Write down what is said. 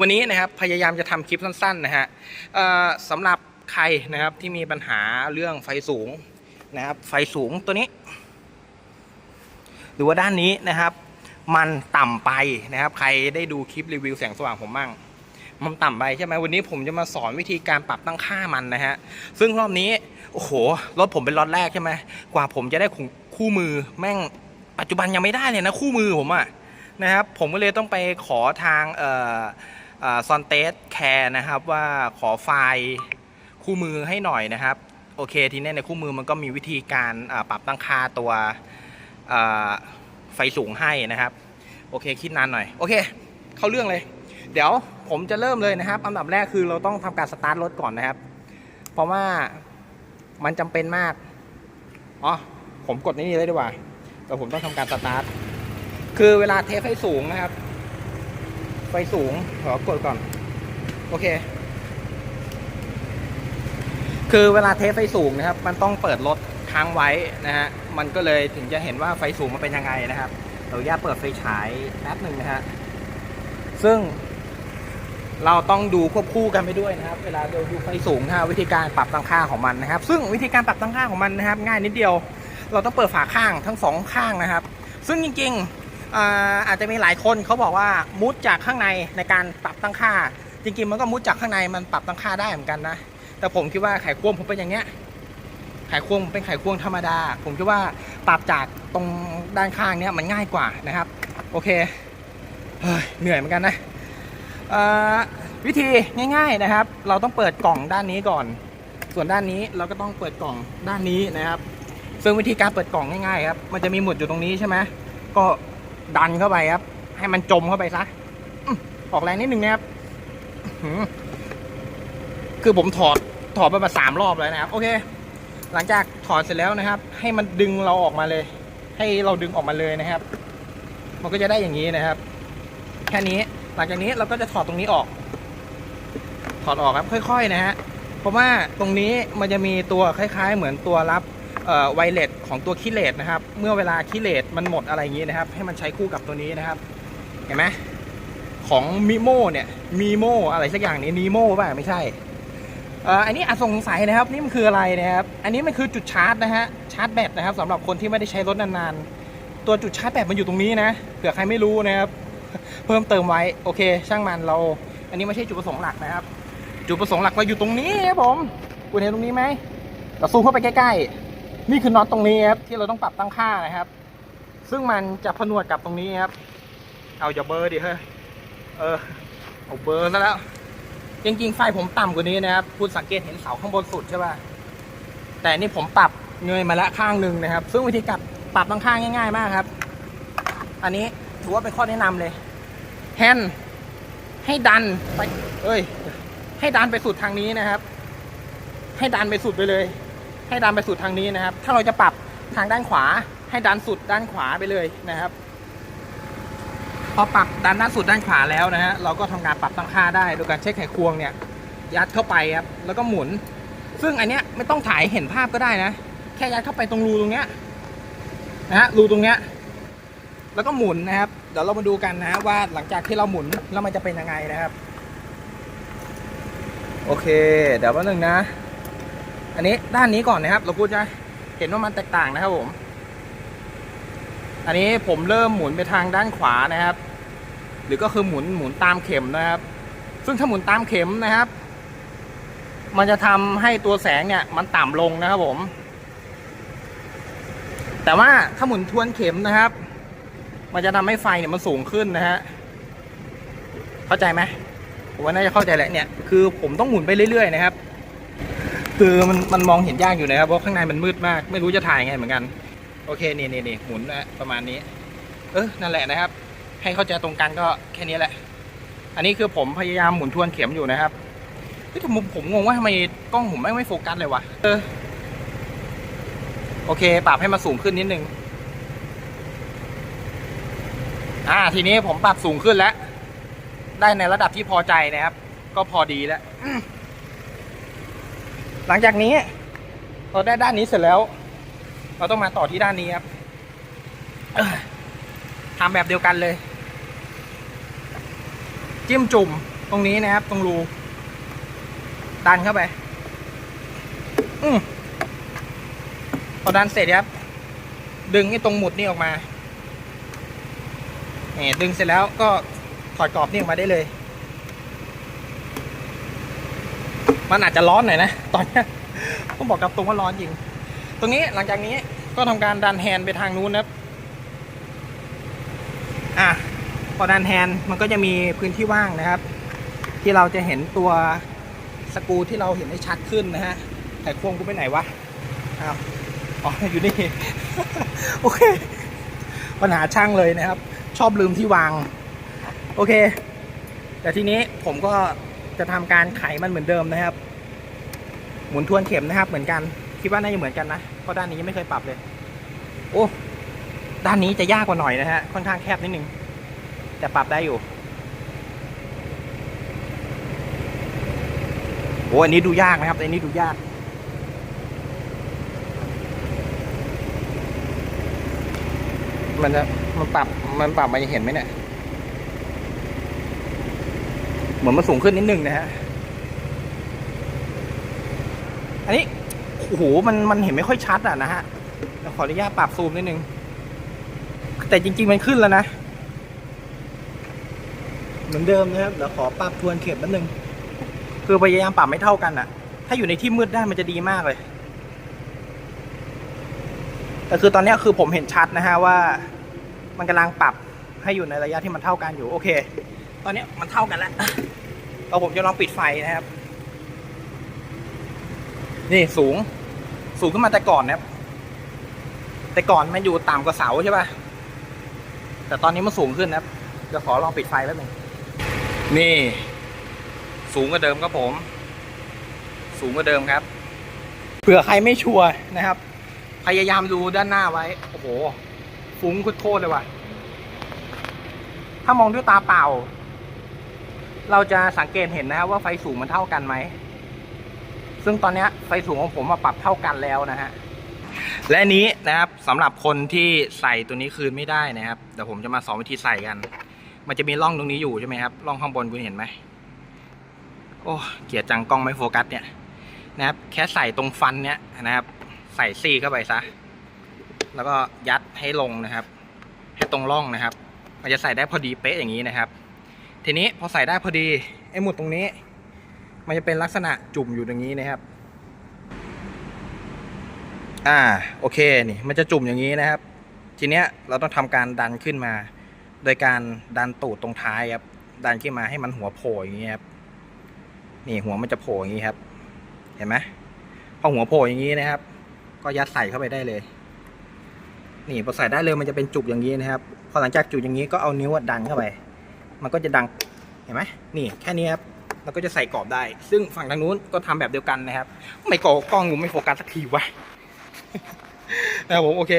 วันนี้นะครับพยายามจะทำคลิปสั้นๆนะฮะสำหรับใครนะครับที่มีปัญหาเรื่องไฟสูงนะครับ ไฟสูงตัวนี้ หรือว่าด้านนี้นะครับ มันต่ำไปนะครับ ใครได้ดูคลิปรีวิวแสงสว่างผมมั่งมันต่ำไปใช่ไหมวันนี้ผมจะมาสอนวิธีการปรับตั้งค่ามันนะฮะ ซึ่งรอบนี้โอ้โหรถผมเป็นรถแรกใช่ไหมกว่าผมจะได้คู่มือแม่งปัจจุบันยังไม่ได้เลยนะคู่มือผมอะ นะครับผมก็เลยต้องไปขอทางซอนเตสแคร์นะครับว่าขอไฟล์คู่มือให้หน่อยนะครับ โอเคทีนี้ในคู่มือมันก็มีวิธีการปรับตั้งค่าตัวไฟสูงให้นะครับ โอเคคิดนานหน่อย โอเค เข้าเรื่องเลย เดี๋ยวผมจะเริ่มเลยนะครับอันดับแรกคือเราต้องทำการสตาร์ทรถก่อนนะครับ เพราะว่ามันจำเป็นมากอ๋อผมกดนี่เลยดีกว่าแต่ผมต้องทำการสตาร์ท คือเวลาเทสไฟสูงนะครับ ไฟสูงขอกดก่อน โอเค คือเวลาเทสไฟสูงนะครับ มันต้องเปิดรถค้างไว้นะฮะ มันก็เลยถึงจะเห็นว่าไฟสูงมันเป็นยังไงนะครับเราย่าเปิดไฟฉายแป๊บหนึ่งนะฮะ ซึ่งเราต้องดูควบคู่กันไปด้วยนะครับ เวลาเราดูไฟสูงนะฮะวิธีการปรับตั้งค่าของมันนะครับ ซึ่งวิธีการปรับตั้งค่าของมันนะครับ ง่ายนิดเดียว เราต้องเปิดฝาข้างทั้งสองข้างนะครับ ซึ่งจริงๆ อาจจะมีหลายคนเขาบอกว่ามุดจากข้างในในการปรับตั้งค่า จริงๆมันก็มุดจากข้างในมันปรับตั้งค่าได้เหมือนกันนะ แต่ผมคิดว่าไขควงผมเป็นอย่างเงี้ยไขควงผมเป็นไขควงธรรมดา ผมคิดว่าปรับจากตรงด้านข้างเนี้ยมันง่ายกว่านะครับ โอเคเฮ้ยเหนื่อยเหมือนกันนะวิธีง่าย ๆนะครับ เราต้องเปิดกล่องด้านนี้ก่อน ส่วนด้านนี้เราก็ต้องเปิดกล่องด้านนี้นะครับ ซึ่งวิธีการเปิดกล่องง่ายๆครับมันจะมีหมุดอยู่ตรงนี้ใช่ไหมก็ ดันเข้าไปครับ ให้มันจมเข้าไปซะออกแรงนิดนึงนะครับคือผมถอดถอดไปมาสามรอบแล้วนะครับ โอเค หลังจากถอดเสร็จแล้วนะครับ ให้มันดึงเราออกมาเลย ให้เราดึงออกมาเลยนะครับ มันก็จะได้อย่างนี้นะครับ แค่นี้หลังจากนี้เราก็จะถอดตรงนี้ออก ถอดออกครับค่อย ๆ นะฮะเพราะว่าตรงนี้มันจะมีตัวคล้าย ๆ เหมือนตัวรับ ไวเลสของตัวคิเลตนะครับ เมื่อเวลาคิเลตมันหมดอะไรอย่างนี้นะครับ ให้มันใช้คู่กับตัวนี้นะครับ เห็นไหมของมิโมเนี่ยมีโมอะไรสักอย่างนี้นีโมป่ะไม่ใช่อันนี้อาจสงสัยนะครับ นี่มันคืออะไรนะครับ อันนี้มันคือจุดชาร์จนะฮะชาร์จแบตนะครับสำหรับคนที่ไม่ได้ใช้รถนานๆ ตัวจุดชาร์จแบตมันอยู่ตรงนี้นะเผื่อใครไม่รู้นะครับเพิ่มเติมไว้โอเค ช่างมันเรา อันนี้ไม่ใช่จุดประสงค์หลักนะครับ จุดประสงค์หลักเราอยู่ตรงนี้ครับผมคุณเห็นตรงนี้ไหมเราซูมเข้าไปใกล้ๆ นี่คือน็อตตรงนี้ครับที่เราต้องปรับตั้งค่านะครับ ซึ่งมันจะผนวกกับตรงนี้ครับ เอาอย่าเบอร์ดิเฮ้ยเออเอาเบอร์ซะแล้ว จริงๆไฟผมต่ำกว่านี้นะครับ คุณสังเกตเห็นเสาข้างบนสุดใช่ป่ะแต่นี่ผมปรับเงยมาละข้างหนึ่งนะครับ ซึ่งวิธีการปรับตั้งค่าง่าย ๆ มากครับ อันนี้ถือว่าเป็นข้อแนะนำเลยแฮนให้ดันไปเอ้ย ให้ดันไปสุดทางนี้นะครับ ให้ดันไปสุดไปเลย ให้ดันไปสุดทางนี้นะครับ ถ้าเราจะปรับทางด้านขวา ให้ดันสุดด้านขวาไปเลยนะครับ พอปรับดันด้านสุดด้านขวาแล้วนะฮะเราก็ทำการปรับตั้งค่าได้โดยการใช้ไขควงเนี่ย ยัดเข้าไปครับแล้วก็หมุน ซึ่งอันเนี้ยไม่ต้องถ่ายเห็นภาพก็ได้นะ แค่ยัดเข้าไปตรงรูตรงเนี้ยนะฮะรูตรงเนี้ยแล้วก็หมุนนะครับ เดี๋ยวเรามาดูกันนะว่าหลังจากที่เราหมุนแล้วมันจะเป็นยังไงนะครับ โอเค เดี๋ยวแป๊บนึงนะ อันนี้ด้านนี้ก่อนนะครับ เราพูดจะเห็นว่ามันแตกต่างนะครับผม อันนี้ผมเริ่มหมุนไปทางด้านขวานะครับ หรือก็คือหมุนหมุนตามเข็มนะครับ ซึ่งถ้าหมุนตามเข็มนะครับ มันจะทำให้ตัวแสงเนี่ย มันต่ำลงนะครับผม แต่ว่าถ้าหมุนทวนเข็มนะครับ มันจะทำให้ไฟเนี่ยมันสูงขึ้นนะฮะเข้าใจไหมผมว่าน่าจะเข้าใจแหละเนี่ยคือผมต้องหมุนไปเรื่อยๆนะครับ คือมันมันมองเห็นยากอยู่นะครับเพราะข้างในมันมืดมาก ไม่รู้จะถ่ายไงเหมือนกัน โอเคนี่นี่นี่หมุนนะประมาณนี้ เออนั่นแหละนะครับ ให้เข้าใจตรงกันก็แค่นี้แหละ อันนี้คือผมพยายามหมุนทวนเข็มอยู่นะครับเฮ้ยแต่ผมผมงงว่าทำไมกล้องผมไม่ไม่โฟกัสเลยวะเออโอเค ปรับให้มาสูงขึ้นนิดนึงอ่าทีนี้ผมปรับสูงขึ้นแล้ว ได้ในระดับที่พอใจนะครับ ก็พอดีแล้ว หลังจากนี้ เราได้ด้านนี้เสร็จแล้ว เราต้องมาต่อที่ด้านนี้ครับทำแบบเดียวกันเลยจิ้มจุ่มตรงนี้นะครับ ตรงรูดันเข้าไป อืมพอดันเสร็จครับ ดึงไอ้ตรงหมุดนี่ออกมาเนี่ดึงเสร็จแล้วก็ถอดกรอบนี่ออกมาได้เลย มันอาจจะร้อนหน่อยนะ ตอนนี้ต้องบอกกับตรงว่าร้อนจริง ตรงนี้หลังจากนี้ก็ทำการดันแฮนไปทางนู้นนะครับอะพอดันแฮนมันก็จะมีพื้นที่ว่างนะครับ ที่เราจะเห็นตัวสกูที่เราเห็นได้ชัดขึ้นนะฮะไขควงกูไปไหนวะอ้าวอ๋ออยู่นี่ โอเค ปัญหาช่างเลยนะครับ ชอบลืมที่วาง โอเค แต่ทีนี้ผมก็ จะทำการไขมันเหมือนเดิมนะครับ หมุนทวนเข็มนะครับ เหมือนกันคิดว่าน่าจะเหมือนกันนะเพราะด้านนี้ยังไม่เคยปรับเลย โอ้ด้านนี้จะยากกว่าหน่อยนะฮะค่อนข้างแคบนิดนึงแต่ปรับได้อยู่โอ้อันนี้ดูยากนะครับอันนี้ดูยากมันจะมันปรับมันปรับมันจะเห็นไหมเนี่ย เหมือนมันสูงขึ้นนิดนึงนะฮะ อันนี้โอ้โหมันมันเห็นไม่ค่อยชัดอะนะฮะเดี๋ยวขออนุญาตปรับซูมนิดนึง แต่จริง ๆ มันขึ้นแล้วนะ เหมือนเดิมนะครับเดี๋ยวขอปรับทวนเข็มนิดนึง คือพยายามปรับไม่เท่ากันอะ ถ้าอยู่ในที่มืดได้มันจะดีมากเลย แต่คือตอนนี้คือผมเห็นชัดนะฮะว่า มันกำลังปรับให้อยู่ในระยะที่มันเท่ากันอยู่โอเค ตอนนี้มันเท่ากันแล้วเราผมจะลองปิดไฟนะครับ นี่สูง สูงขึ้นมาแต่ก่อนนะครับ แต่ก่อนมันอยู่ต่ำกว่าเสาใช่ป่ะ แต่ตอนนี้มันสูงขึ้นนะครับจะขอลองปิดไฟแป๊บหนึงนี่ สูงกว่าเดิมครับผม สูงกว่าเดิมครับ เผื่อใครไม่ชัวร์นะครับ พยายามดูด้านหน้าไว้ โอ้โห ฟุ้งโคตรๆเลยว่ะ ถ้ามองด้วยตาเปล่า เราจะสังเกตเห็นนะครับว่าไฟสูงมันเท่ากันไหม ซึ่งตอนนี้ไฟสูงของผมมาปรับเท่ากันแล้วนะฮะ และนี้นะครับสำหรับคนที่ใส่ตัวนี้คืนไม่ได้นะครับเดี๋ยวผมจะมาสอนวิธีใส่กัน มันจะมีร่องตรงนี้อยู่ใช่ไหมครับร่องข้างบนคุณเห็นไหมโอ้เกียดจังกล้องไม่โฟกัสเนี่ยนะครับ แค่ใส่ตรงฟันเนี้ยนะครับ ใส่ซี่เข้าไปซะแล้วก็ยัดให้ลงนะครับ ให้ตรงร่องนะครับ มันจะใส่ได้พอดีเป๊ะอย่างนี้นะครับ ทีนี้พอใส่ได้พอดีไอ้หมุดตรงนี้ มันจะเป็นลักษณะจุ่มอยู่อย่างนี้นะครับ อ่าโอเคนี่มันจะจุ่มอย่างนี้นะครับ ทีเนี้ยเราต้องทำการดันขึ้นมา โดยการดันตูดตรงท้ายครับดันขึ้นมาให้มันหัวโผล่อย่างนี้ครับนี่หัวมันจะโผล่อย่างนี้ครับ เห็นไหมพอหัวโผล่อย่างนี้นะครับ ก็ยัดใส่เข้าไปได้เลย นี่พอใส่ได้เลยมันจะเป็นจุกอย่างนี้นะครับ พอหลังจากจุกอย่างนี้ก็เอานิ้วดันเข้าไป มันก็จะดังเห็นไหมนี่แค่นี้ครับเราก็จะใส่กรอบได้ ซึ่งฝั่งทางนู้นก็ทำแบบเดียวกันนะครับ ไม่กล้องกูไม่โฟกัสสักทีวะนะครับผมโอเค